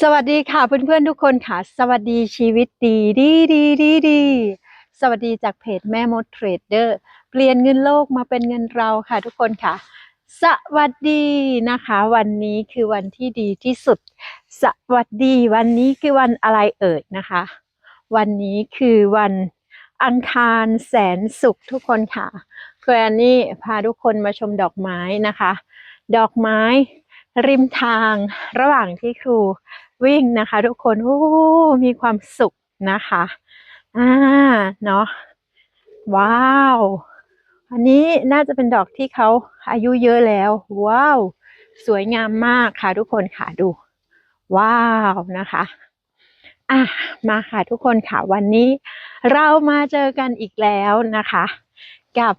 สวัสดีค่ะเพื่อนๆทุกคนค่ะ สวัสดีชีวิตดีดีดีดีดีสวัสดีจากเพจแม่มดเทรดเดอร์ เปลี่ยนเงินโลกมาเป็นเงินเราค่ะทุกคนค่ะ สวัสดีนะคะ วันนี้คือวันที่ดีที่สุด สวัสดีวันนี้คือวันอะไรเอ่ยนะคะ วันนี้คือวันอังคารแสนสุขทุกคนค่ะแกรนนี่พาทุกคนมาชมดอกไม้นะคะ ดอกไม้ริมทางระหว่างที่ครู วิ่งนะคะ ทุกคนโอ้มีความสุขนะคะอ่าเนาะว้าว อันนี้น่าจะเป็นดอกที่เขาอายุเยอะแล้ว ว้าว สวยงามมากค่ะทุกคนค่ะดู ว้าวนะคะอะมาค่ะทุกคนค่ะวันนี้ เรามาเจอกันอีกแล้วนะคะ กับ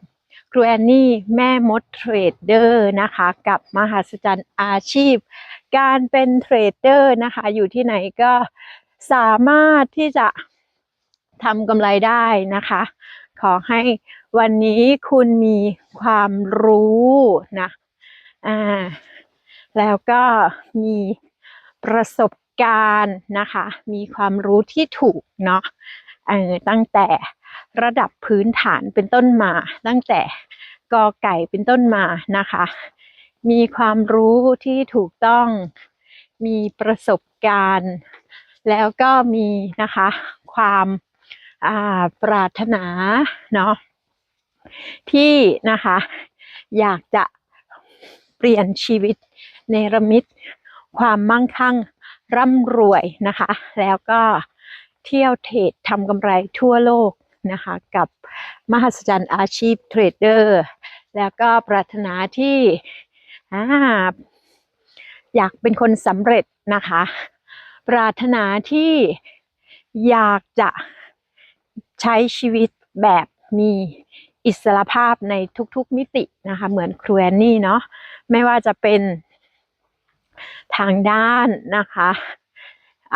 ครูแอนนี่แม่มดเทรดเดอร์นะคะกับมหัศจรรย์อาชีพ การเป็นเทรดเดอร์นะคะอยู่ที่ไหนก็สามารถที่จะทำกำไรได้นะคะ ขอให้วันนี้คุณมีความรู้นะอ่าแล้วก็มีประสบการณ์นะคะ มีความรู้ที่ถูกเนาะเออตั้งแต่ ระดับพื้นฐานเป็นต้นมา ตั้งแต่กอไก่เป็นต้นมานะคะ มีความรู้ที่ถูกต้อง มีประสบการณ์ แล้วก็มีนะคะ ความอ่าปรารถนาเนาะที่นะคะ อยากจะเปลี่ยนชีวิตเนระมิตความมั่งคั่งร่ำรวยนะคะ แล้วก็เที่ยวเทรดทำกำไรทั่วโลก นะคะกับมหัศจรรย์อาชีพเทรดเดอร์ แล้วก็ปรารถนาที่ออยากเป็นคนสำเร็จนะคะ ปรารถนาที่อยากจะใช้ชีวิตแบบมีอิสระภาพในทุกๆมิตินะคะ เหมือนครูแอนนี่เนาะไม่ว่าจะเป็นทางด้านนะคะ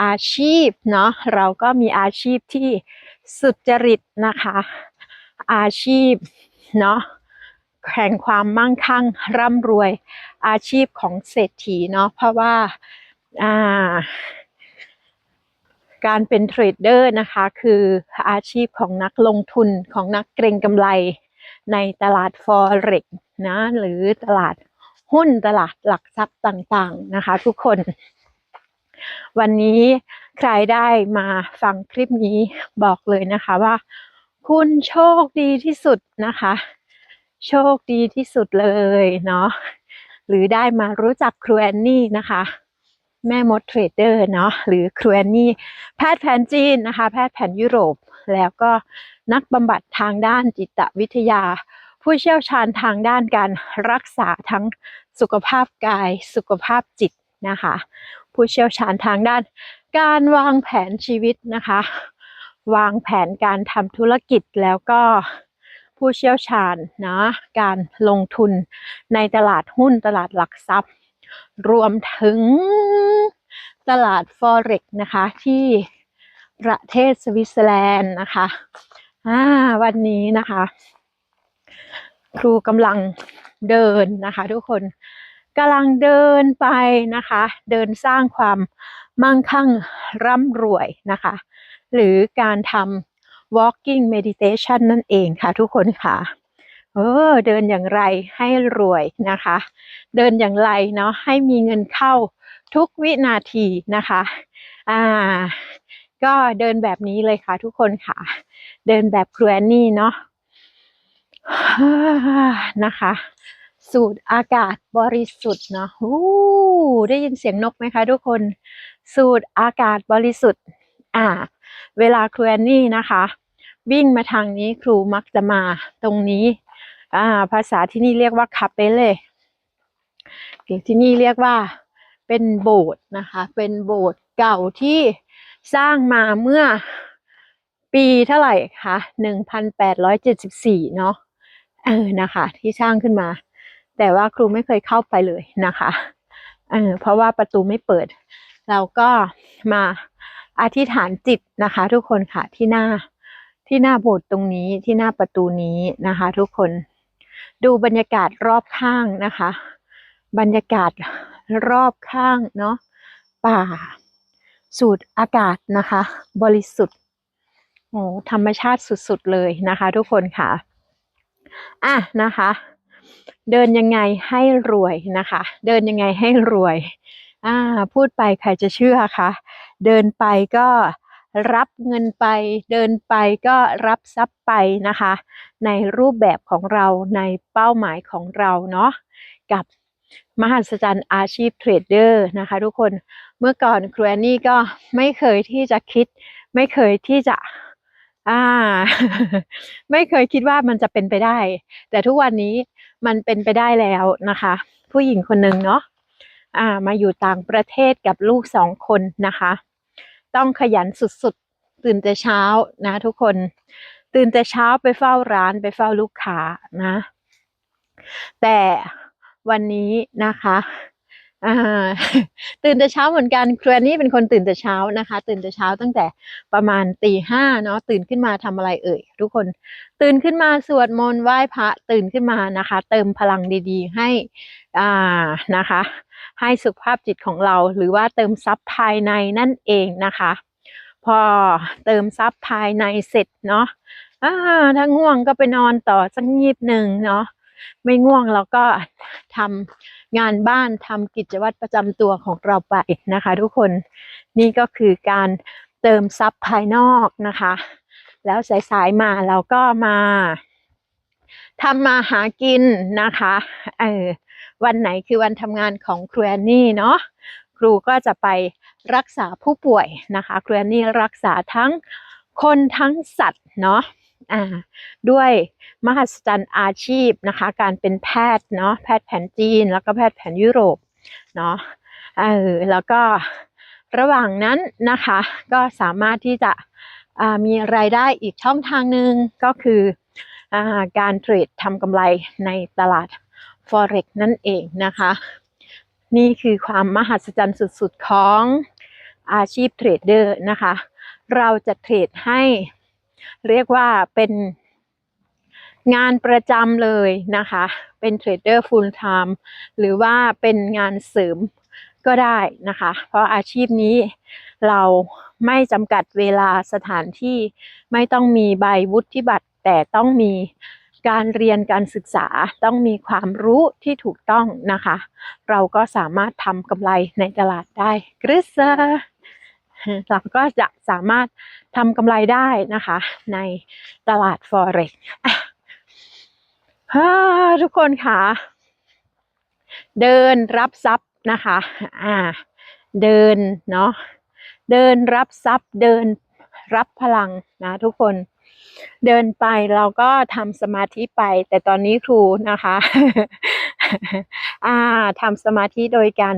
อาชีพเนาะเราก็มีอาชีพที่ สุจริตนะคะ อาชีพเนาะแห่งความมั่งคั่งร่ำรวยอาชีพของเศรษฐีเนาะเพราะว่าาการเป็นเทรดเดอร์นะคะคืออาชีพของนักลงทุนของนักเก็งกำไรในตลาดฟอเร็กนะหรือตลาดหุ้นตลาดหลักทรัพย์ต่างๆนะคะทุกคน วันนี้ใครได้มาฟังคลิปนี้บอกเลยนะคะว่า คุณโชคดีที่สุดนะคะ โชคดีที่สุดเลยเนาะหรือได้มารู้จักครูแอนนี่นะคะแม่มดเทรดเดอร์เนาะหรือครูแอนนี่แพทย์แผนจีนนะคะ แพทย์แผนยุโรป แล้วก็นักบำบัดทางด้านจิตวิทยา ผู้เชี่ยวชาญทางด้านการรักษาทั้งสุขภาพกายสุขภาพจิตนะคะ ผู้เชี่ยวชาญทางด้าน การวางแผนชีวิตนะคะ วางแผนการทำธุรกิจแล้วก็ผู้เชี่ยวชาญนะการลงทุนในตลาดหุ้นตลาดหลักทรัพย์ รวมถึงตลาด Forex นะคะที่ประเทศสวิตเซอร์แลนด์นะคะอ่าวันนี้นะคะ ครูกำลังเดินนะคะ ทุกคน กำลังเดินไปนะคะ เดินสร้างความมั่งคั่งร่ำรวยนะคะ หรือการทำ walking meditation นั่นเองค่ะทุกคนค่ะ เออเดินอย่างไรให้รวยนะคะ เดินอย่างไรเนาะให้มีเงินเข้าทุกวินาทีนะคะอ่าก็เดินแบบนี้เลยค่ะทุกคนค่ะ เดินแบบครูแอนนี่เนาะนะคะ สูดอากาศบริสุทธิ์เนาะหูได้ยินเสียงนกไหมคะทุกคน สูดอากาศบริสุทธิ์ อ่า เวลาครูแอนนี่นะคะ วิ่งมาทางนี้ครูมักจะมาตรงนี้ อ่า ภาษาที่นี่เรียกว่าคาเปเล่ที่นี่เรียกว่าเป็นโบสถ์นะคะ เป็นโบสถ์เก่าที่สร้างมาเมื่อปีเท่าไหร่คะหนึ่งพันแปดร้อยเจ็ดสิบสี่เนาะ เออ นะคะ ที่สร้างขึ้นมา แต่ว่าครูไม่เคยเข้าไปเลยนะคะเออเพราะว่าประตูไม่เปิด เราก็มาอธิษฐานจิตนะคะ ทุกคนค่ะที่หน้าที่หน้าโบสถ์ตรงนี้ที่หน้าประตูนี้นะคะ ทุกคนดูบรรยากาศรอบข้างนะคะ บรรยากาศรอบข้างเนาะป่า สูดอากาศนะคะ บริสุทธิ์โอ้ธรรมชาติสุดๆเลยนะคะ ทุกคนค่ะ อะนะคะ เดินยังไงให้รวยนะคะ เดินยังไงให้รวยอ่าพูดไปใครจะเชื่อคะ เดินไปก็รับเงินไป เดินไปก็รับทรัพย์ไปนะคะ ในรูปแบบของเราในเป้าหมายของเราเนาะกับมหัศจรรย์อาชีพเทรดเดอร์นะคะทุกคนเมื่อก่อนครูแอนนี่ก็ไม่เคยที่จะคิด ไม่เคยที่จะอ่า ไม่เคยคิดว่ามันจะเป็นไปได้ แต่ทุกวันนี้ มันเป็นไปได้แล้วนะคะ ผู้หญิงคนหนึ่งเนาะอ่ามาอยู่ต่างประเทศกับลูกสองคนนะคะ ต้องขยันสุดๆ ตื่นแต่เช้านะทุกคน ตื่นแต่เช้าไปเฝ้าร้านไปเฝ้าลูกค้านะ แต่วันนี้นะคะ อ่าตื่นแต่เช้าเหมือนกันครูแอนนี่เป็นคนตื่นแต่เช้านะคะ ตื่นแต่เช้าตั้งแต่ประมาณตีห้าเนาะตื่นขึ้นมาทำอะไรเอ่ยทุกคนตื่นขึ้นมาสวดมนต์ไหว้พระตื่นขึ้นมานะคะ เติมพลังดีๆ ให้อ่านะคะ ให้สุขภาพจิตของเรา หรือว่าเติมซับภายในนั่นเองนะคะ พอเติมซับภายในเสร็จเนาะอ่าถ้าง่วงก็ไปนอนต่อสักงีบหนึ่งเนาะไม่ง่วงเราก็ทำ งานบ้านทำกิจวัตรประจำตัวของเราไปนะคะ ทุกคนนี่ก็คือการเติมซับภายนอกนะคะ แล้วสายๆมาเราก็มาทำมาหากินนะคะเออวันไหนคือวันทำงานของครูแอนนี่เนาะครูก็จะไปรักษาผู้ป่วยนะคะครูแอนนี่รักษาทั้งคนทั้งสัตว์เนาะ ด้วยมหัศจรรย์อาชีพนะคะ การเป็นแพทย์เนาะแพทย์แผนจีน แล้วก็แพทย์แผนยุโรปเนาะเออแล้วก็ระหว่างนั้นนะคะก็สามารถที่จะมีรายได้อีกช่องทางหนึ่งก็คืออการเทรดทำกำไรในตลาด Forex นั่นเองนะคะ นี่คือความมหัศจรรย์สุดๆของอาชีพเทรดเดอร์นะคะ เราจะเทรดให้ เรียกว่าเป็นงานประจำเลยนะคะ เป็นเทรดเดอร์ full time หรือว่าเป็นงานเสริมก็ได้นะคะ เพราะอาชีพนี้เราไม่จำกัดเวลาสถานที่ไม่ต้องมีใบวุฒิบัตร แต่ต้องมีการเรียนการศึกษาต้องมีความรู้ที่ถูกต้องนะคะ เราก็สามารถทำกำไรในตลาดได้กริซ เราก็จะสามารถทำกำไรได้นะคะ ในตลาด Forex อะฮ่าทุกคนค่ะ เดินรับทรัพย์นะคะอ่าเดินเนาะเดินรับทรัพย์เดินรับพลังนะ ทุกคนเดินไปเราก็ทำสมาธิไป แต่ตอนนี้ครูนะคะ อ่าทำสมาธิโดยการ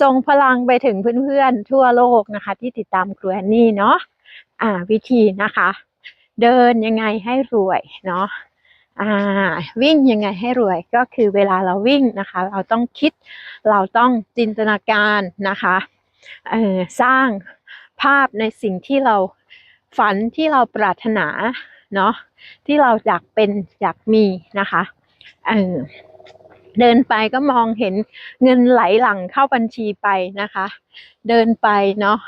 ส่งพลังไปถึงเพื่อนๆ ทั่วโลกนะคะ ที่ติดตามครูแอนนี่เนาะอ่า วิธีนะคะ เดินยังไงให้รวยเนาะอ่าวิ่งยังไงให้รวยก็คือเวลาเราวิ่งนะคะ เราต้องคิดเราต้องจินตนาการนะคะเออสร้างภาพในสิ่งที่เราฝันที่เราปรารถนาเนาะที่เราอยากเป็นอยากมีนะคะเออ เดินไปก็มองเห็นเงินไหลหลั่งเข้าบัญชีไปนะคะ เดินไปเนาะ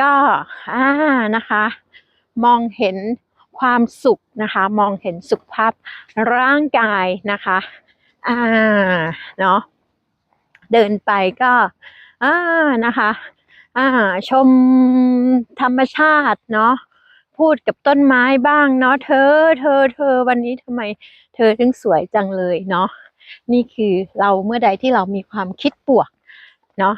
ก็อ่านะคะ มองเห็นความสุขนะคะ มองเห็นสุขภาพร่างกายนะคะอ่าเนาะเดินไปก็อ่านะคะอ่าชมธรรมชาติเนาะพูดกับต้นไม้บ้างเนาะเธอ เธอเธอวันนี้ทำไม เธอถึงสวยจังเลยเนาะ นี่คือเราเมื่อใดที่เรามีความคิดบวกเนาะ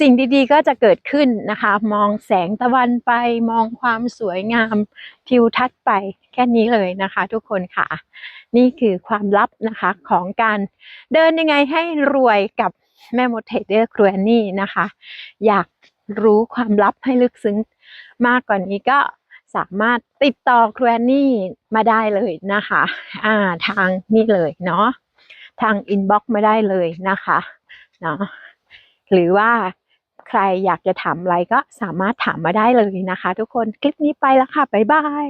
สิ่งดีๆก็จะเกิดขึ้นนะคะ มองแสงตะวันไปมองความสวยงามทิวทัศน์ไปแค่นี้เลยนะคะ ทุกคนค่ะ นี่คือความลับนะคะของการเดินยังไงให้รวยกับแม่มดเทรดเดอร์ครูแอนนี่นะคะ อยากรู้ความลับให้ลึกซึ้งมากกว่านี้ก็สามารถติดต่อครูแอนนี่มาได้เลยนะคะ อ่าทางนี่เลยเนาะ ทางอินบ็อกซ์มาได้เลยนะคะเนาะหรือว่าใครอยากจะถามอะไรก็สามารถถามมาได้เลยนะคะ ทุกคนคลิปนี้ไปแล้วค่ะ บ๊ายบาย